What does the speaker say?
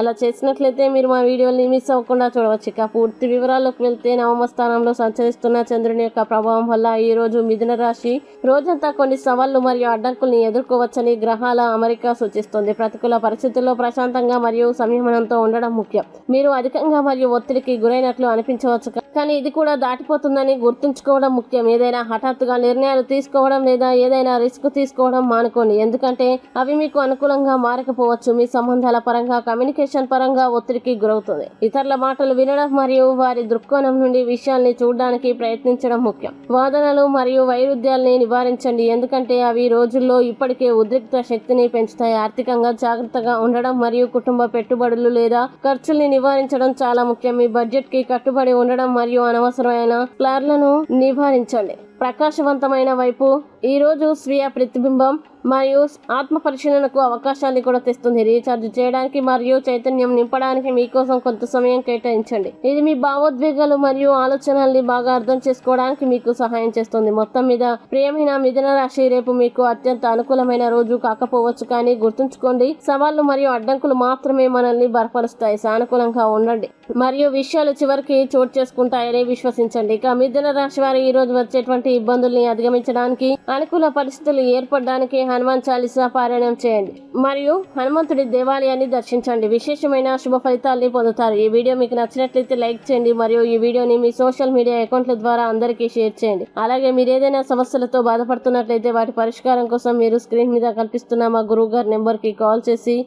అలా చేసినట్లయితే మీరు మా వీడియోని మిస్ అవ్వకుండా చూడవచ్చు. ఇక పూర్తి వివరాల్లోకి వెళ్తే నవమ స్థానంలో సంచరిస్తున్న చంద్రుని యొక్క ప్రభావం వల్ల ఈ రోజు మిథున రాశి రోజంతా కొన్ని సవాళ్ళు మరియు అడ్డంకుల్ని ఎదుర్కోవచ్చని గ్రహాల అమరిక సూచిస్తుంది. ప్రతికూల పరిస్థితుల్లో ప్రశాంతంగా మరియు సంయమనంతో ఉండడం ముఖ్యం. మీరు అధికంగా మరియు ఒత్తిడికి గురైనట్లు అనిపించవచ్చు కానీ ఇది కూడా దాటిపోతుందని గుర్తుంచుకోవడం ముఖ్యం. ఏదైనా హఠాత్తుగా నిర్ణయాలు తీసుకోవడం లేదా ఏదైనా రిస్క్ తీసుకోవడం మానుకోండి. ఎందుకంటే అవి మీకు అనుకూలంగా మారకపోవచ్చు. మీ సంబంధాల పరంగా కమ్యూనికేషన్ పరంగా ఒత్తిడికి గురవుతుంది. ఇతరుల మాటలు వినడం మరియు వారి దృక్కోణం నుండి విషయాల్ని చూడడానికి ప్రయత్నించడం ముఖ్యం. వాదనలు మరియు వైరుధ్యాల్ని నివారించండి. ఎందుకంటే అవి రోజుల్లో ఇప్పటికే ఉద్రిక్త శక్తిని పెంచుతాయి. ఆర్థికంగా జాగ్రత్తగా ఉండడం మరియు కుటుంబ పెట్టుబడులు లేదా ఖర్చుల్ని నివారించడం చాలా ముఖ్యం. మీ బడ్జెట్కి కట్టుబడి ఉండడం మరియు అనవసరమైన ప్లాన్లను నివారించండి. ప్రకాశవంతమైన వైపు. ఈ రోజు స్వీయ ప్రతిబింబం మరియు ఆత్మ పరిశీలనకు అవకాశాన్ని కూడా తెస్తుంది. రీఛార్జ్ చేయడానికి మరియు చైతన్యం నింపడానికి మీకోసం కొంత సమయం కేటాయించండి. ఇది మీ భావోద్వేగాలు మరియు ఆలోచనల్ని బాగా అర్థం చేసుకోవడానికి మీకు సహాయం చేస్తుంది. మొత్తం మీద ప్రియమైన మిథున రాశి రేపు మీకు అత్యంత అనుకూలమైన రోజు కాకపోవచ్చు కానీ గుర్తుంచుకోండి సవాళ్ళు మరియు అడ్డంకులు మాత్రమే మనల్ని బలపరుస్తాయి. సానుకూలంగా ఉండండి. మరియు విషయాలు చివరికి చోటు చేసుకుంటాయని విశ్వసించండి. ఇక మిథున రాశి వారి ఈ రోజు వచ్చేటువంటి ఇబ్బందుల్ని అధిగమించడానికి అనుకూల పరిస్థితులు ఏర్పడడానికి హనుమాన్ చాలీసా పారాయణం చేయండి. మరియు హనుమంతుడి దేవాలయాన్ని దర్శించండి. విశేషమైన శుభ ఫలితాల్ని పొందుతారు. ఈ వీడియో మీకు నచ్చినట్లయితే లైక్ చేయండి. మరియు ఈ వీడియోని మీ సోషల్ మీడియా అకౌంట్ల ద్వారా అందరికీ షేర్ చేయండి. అలాగే మీరు ఏదైనా సమస్యలతో బాధపడుతున్నట్లయితే వాటి పరిష్కారం కోసం మీరు స్క్రీన్ మీద కనిపిస్తున్న మా గురువు గారి నెంబర్కి కాల్ చేసి